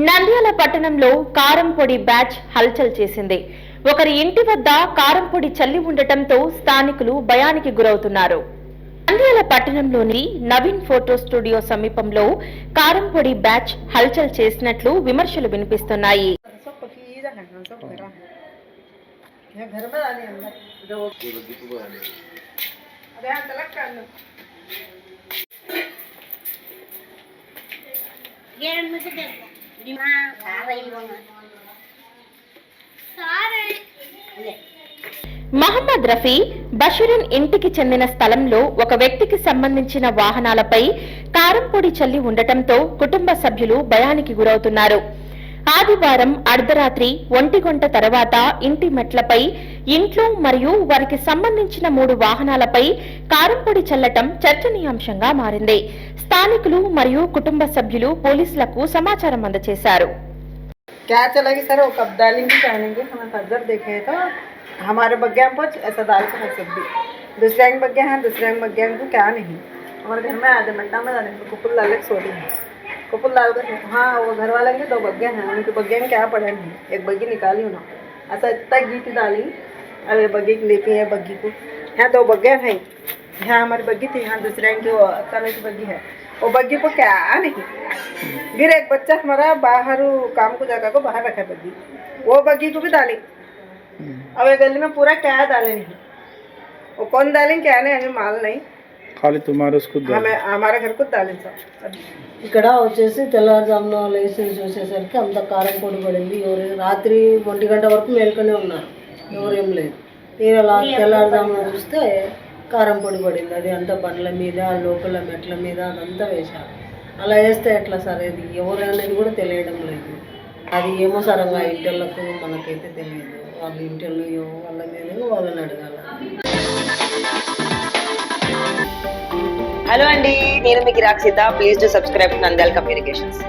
నంద్యాల పట్టణంలో కారం పొడి బ్యాచ్ హల్చల్ చేసింది ఒకరి ఇంటి వద్ద కారం పొడి చల్లి ఉండటంతో స్థానికులు భయానికి గురవుతున్నారు నంద్యాల పట్టణంలోని నవీన్ ఫోటో స్టూడియో సమీపంలో కారం పొడి బ్యాచ్ హల్చల్ చేసినట్లు విమర్శలు వినిపిస్తున్నాయి सब पकीजा है हाँ सब घर है यहाँ घर में आने अंदर మహమ్మద్ రఫీ బషురన్ ఇంటికి చెందిన స్థలంలో ఒక వ్యక్తికి సంబంధించిన వాహనాలపై కారంపొడి చల్లి ఉండటంతో కుటుంబ సభ్యులు భయానికి గురవుతున్నారు. ఆదివారం అర్ధరాత్రి ఒంటి గంట తర్వాత ఇంటి మెట్లపై ఇంట్లో మరియు వారికి సంబంధించిన మూడు వాహనాలపై కారం పొడి చల్లటం చర్చనీయాంశంగా మారింది స్థానికులు మరియు కుటుంబ సభ్యులు పోలీసులకు సమాచారం అందజేశారు क्या चलेगी सर वो कब डालेंगे जानेंगे हमें हजर देखे हैं तो हमारे बग्या में कुछ ऐसा डाल के रख सकती दूसरे रंग बग्या हैं दूसरे रंग बग्या को क्या नहीं हमारे घर में आधे मिनटा में डालेंगे तो कुपुल डाल के सो रही है कुपुल डाल कर हाँ वो घर वाले के दो बग्गे हैं उनके बग्गे में क्या पड़े नहीं एक बग्गी निकाली ना ऐसा इतना गीत डाली अब ये बग्गी को लेके ये बग्गी को यहाँ दो बग्गे हैं यहाँ हमारी बग्गी थी यहाँ दूसरे रंग की वो कलर की बग्गी है वो बग्गी को क्या नहीं फिर एक बच्चा हमारा बाहर काम को जगह को बाहर रखा है बग्गी वो बग्गी को भी डाली अब ये गली में पूरा क्या डाले नहीं वो कौन डालें क्या नहीं हमें माल नहीं खाली तुम्हारे उसको दो हमें हमारे घर को डालें सब ఇక్కడ వచ్చేసి తెల్లవారుజామున లేచి చూసేసరికి అంత కారం పొడి పడింది ఎవరు రాత్రి ఒంటి గంట వరకు మేల్కొనే ఉన్నారు ఎవరేం లేదు. తీరా లా- తెల్లవారుజామున చూస్తే కారం పొడి పడింది. అది అంతా బండ్ల మీద లోపల మెట్ల మీద అదంతా వేశారు. అలా వేస్తే ఎట్లా సార్? ఇది ఎవరు అనేది కూడా తెలియడం లేదు. అది ఏమో సరంగా ఇంటర్లకు మనకైతే తెలియదు. వాళ్ళ ఇంటర్లు వాళ్ళ మీద వాళ్ళని అడగాలి. హలో అండి నేను మీకు Rakshitha. Please to subscribe Nandyala communications